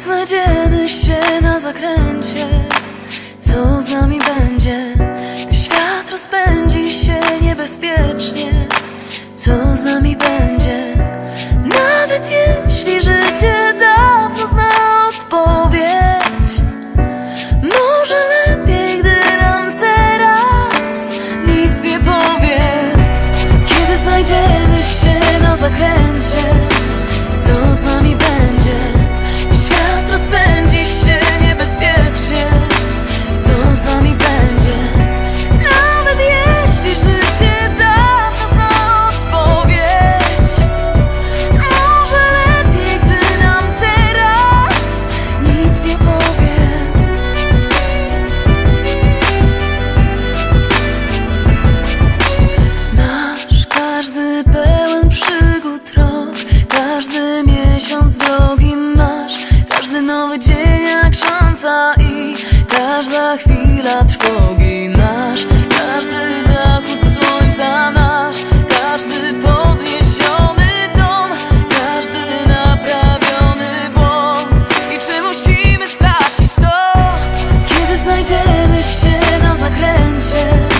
znajdziemy się na zakręcie Co z nami będzie? Gdy świat rozpędzi się niebezpiecznie Co z nami będzie? Nowy dzień jak szansa i Każda chwila trwogi nasz. Każdy zachód słońca nasz Każdy podniesiony ton Każdy naprawiony błąd. I czy musimy stracić to? Kiedy znajdziemy się na zakręcie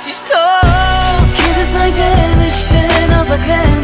stracisz to. Kiedy znajdziemy się na zakręcie